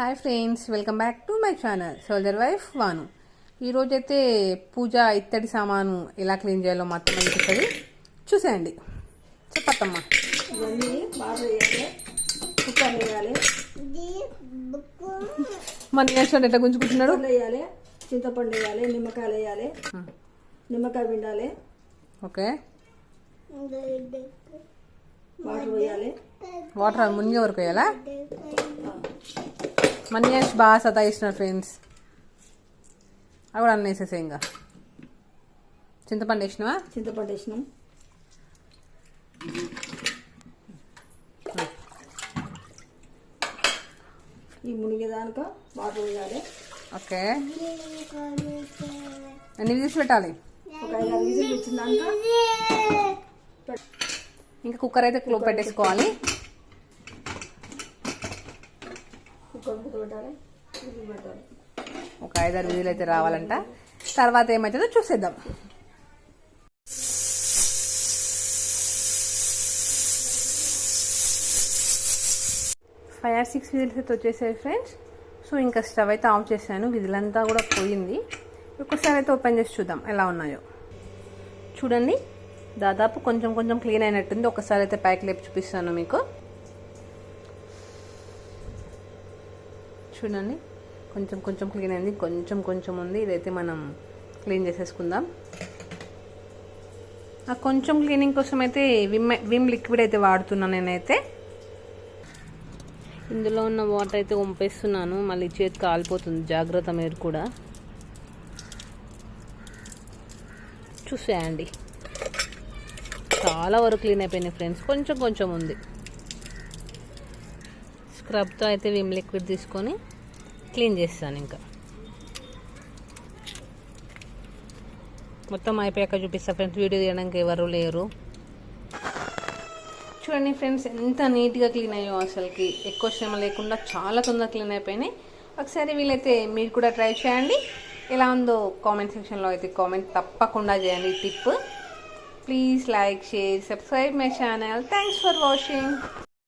Hi friends welcome back to my channel soldier wife వాను ఈరోజైతే పూజ ఇత్తడి సామాను ఎలా క్లీన్ చేయాలో మొత్తం అనిపిస్తుంది. చూసేయండి. చెప్పత్తమ్మా. ఇవన్నీ బాగా వేయాలి. కుక్కర్ వేయాలి. మన నేర్చుకోండి ఎట్లా గుంజుకుంటున్నాడు? వేయాలి. చింతపండు వేయాలి. నిమ్మకాయలు వేయాలి. నిమ్మకాయ పిండాలి. ఓకే. వాటర్ వేయాలి. వాటర్ మునిగే వరకు వేయాలా? మన నేర్చు బాగా సతాయిస్తున్నారు ఫ్రెండ్స్. అవి కూడా అన్న వేసేసే ఇంకా. చింతపండు వేసినవా? చింతపండు వేసినాం. ఈ మునిగేదానిక? వాటర్ వేయాలి ఓకే. అన్ని తీసి పెట్టాలి? ఇంకా కుక్కర్ అయితే క్లో పెట్టేసుకోవాలి కుక్కర్ మూత పెట్టాలి విజిల్ పెట్టాలి ఒక ఐదారు విధులు అయితే రావాలంట. తర్వాత ఏమవుతుందో చూసేద్దాం. ఫైవ్ ఆర్ సిక్స్ విజిల్స్ అయితే వచ్చేసాయి ఫ్రెండ్స్. సో ఇంకా స్టవ్ అయితే ఆఫ్ చేశాను. విధులంతా కూడా పోయింది. ఒక్కసారి అయితే ఓపెన్ చేసి చూద్దాం ఎలా ఉన్నాయో. చూడండి. దాదాపు కొంచెం కొంచెం క్లీన్ అయినట్టుంది. ఒకసారి అయితే ప్యాక్ లేపి చూపిస్తాను మీకు. చూడండి. కొంచెం కొంచెం క్లీన్ అయింది కొంచెం కొంచెం ఉంది. ఇదైతే మనం క్లీన్ చేసేసుకుందాం. ఆ కొంచెం క్లీనింగ్ కోసం అయితే విమ్ విమ్ లిక్విడ్ అయితే వాడుతున్నాను నేనైతే. ఇందులో ఉన్న వాటర్ అయితే వంపేస్తున్నాను. మళ్ళీ చేతి కాలిపోతుంది. జాగ్రత్త మీరు కూడా. చూసేయండి. చాలా వరకు క్లీన్ అయిపోయినాయి ఫ్రెండ్స్. కొంచెం కొంచెం ఉంది. స్క్రబ్తో అయితే విమ్ లిక్విడ్ తీసుకొని క్లీన్ చేస్తాను ఇంకా. మొత్తం అయిపోయాక చూపిస్తా ఫ్రెండ్స్ వీడియో తీయడానికి ఎవరు లేరు. చూడండి ఫ్రెండ్స్ ఎంత నీట్గా క్లీన్ అయ్యో అసలుకి. ఎక్కువ శ్రమ లేకుండా చాలా తొందరగా క్లీన్ అయిపోయినాయి. ఒకసారి వీలైతే మీరు కూడా ట్రై చేయండి. ఎలా ఉందో కామెంట్ సెక్షన్లో అయితే కామెంట్ తప్పకుండా చేయండి. Tip. Please like share subscribe my channel. Thanks for watching.